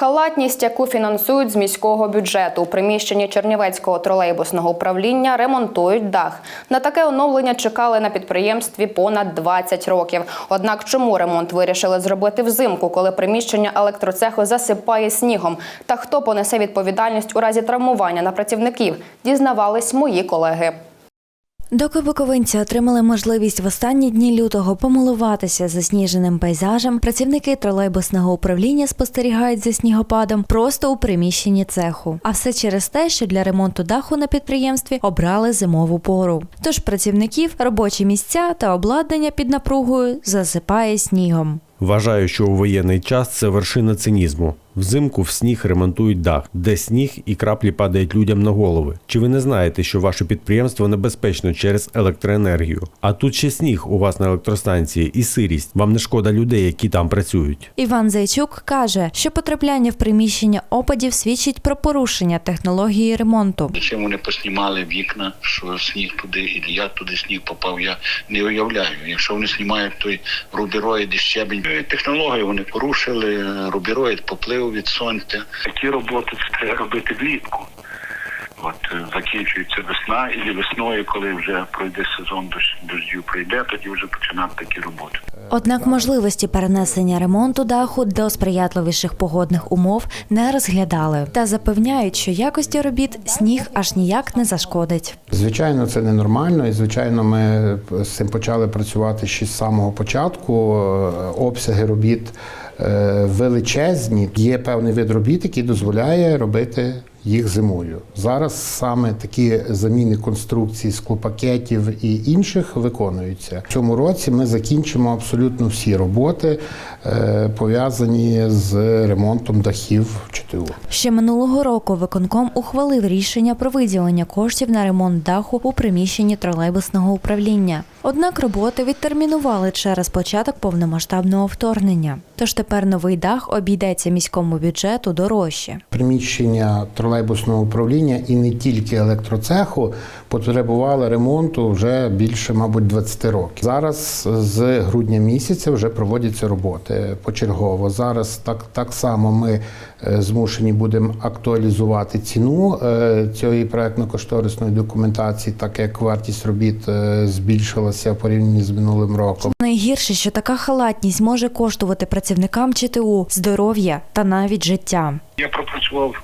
Халатність, яку фінансують з міського бюджету. У приміщенні Чернівецького тролейбусного управління ремонтують дах. На таке оновлення чекали на підприємстві понад 20 років. Однак чому ремонт вирішили зробити взимку, коли приміщення електроцеху засипає снігом? Та хто понесе відповідальність у разі травмування на працівників? Дізнавались мої колеги. Доки буковинці отримали можливість в останні дні лютого помилуватися засніженим пейзажем, працівники тролейбусного управління спостерігають за снігопадом просто у приміщенні цеху. А все через те, що для ремонту даху на підприємстві обрали зимову пору. Тож працівників робочі місця та обладнання під напругою засипає снігом. Вважаю, що у воєнний час це вершина цинізму. Взимку в сніг ремонтують дах, де сніг і краплі падають людям на голови. Чи ви не знаєте, що ваше підприємство небезпечно через електроенергію? А тут ще сніг у вас на електростанції і сирість. Вам не шкода людей, які там працюють. Іван Зайчук каже, що потрапляння в приміщення опадів свідчить про порушення технології ремонту. Чим вони поснімали вікна, що сніг туди, і я туди сніг попав, я не уявляю. Якщо вони знімають той рубіроїд і щебень, технології вони порушили, рубіроїд поплив від сонця. Такі роботи це робити влітку. Закінчується весна, і весною, коли вже пройде сезон дощ, дощів прийде, тоді вже починати такі роботи. Однак можливості перенесення ремонту даху до сприятливіших погодних умов не розглядали та запевняють, що якості робіт сніг аж ніяк не зашкодить. Звичайно, це ненормально, і звичайно, ми з цим почали працювати ще з самого початку. Е, Обсяги робіт е, величезні. Є певний вид робіт, який дозволяє робити їх зимою. Зараз саме такі заміни конструкцій склопакетів і інших виконуються. В цьому році ми закінчимо абсолютно всі роботи, е, пов'язані з ремонтом дахів в ЧТУ. Ще минулого року виконком ухвалив рішення про виділення коштів на ремонт даху у приміщенні тролейбусного управління. Однак роботи відтермінували через початок повномасштабного вторгнення. Тож тепер новий дах обійдеться міському бюджету дорожче. Приміщення тролейбусного управління і не тільки електроцеху потребували ремонту вже більше, мабуть, 20 років. Зараз з грудня місяця вже проводяться роботи почергово. Зараз так, так само ми е, змушені будемо актуалізувати ціну е, цієї проектно-кошторисної документації, так як вартість робіт е, збільшилася в порівнянні з минулим роком. Найгірше, що така халатність може коштувати працівникам ЧТУ здоров'я та навіть життя. Я пропрацював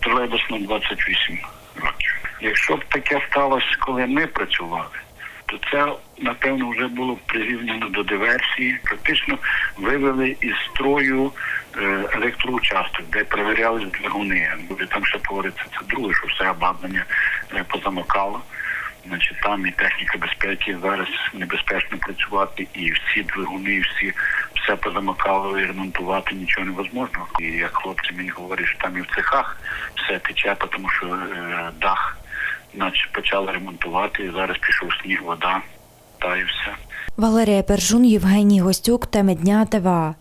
тролейбусно 28 років. Якщо б таке сталося, коли ми працювали, то це напевно вже було прирівняно до диверсії. Практично вивели із строю е, електроучасток, де перевірялись двигуни. Буде там ще говориться, це друге, що все обладнання е, позамикало. Значить, там і техніка безпеки зараз небезпечно працювати, і всі двигуни, і всі все позамикало і ремонтувати нічого невозможно. І як хлопці мені говорять, що там і в цехах все тече, тому що е, дах, наче почали ремонтувати, і зараз пішов сніг, вода, та і все. Валерія Пержун, Євгеній Гостюк, теми дня ТВА.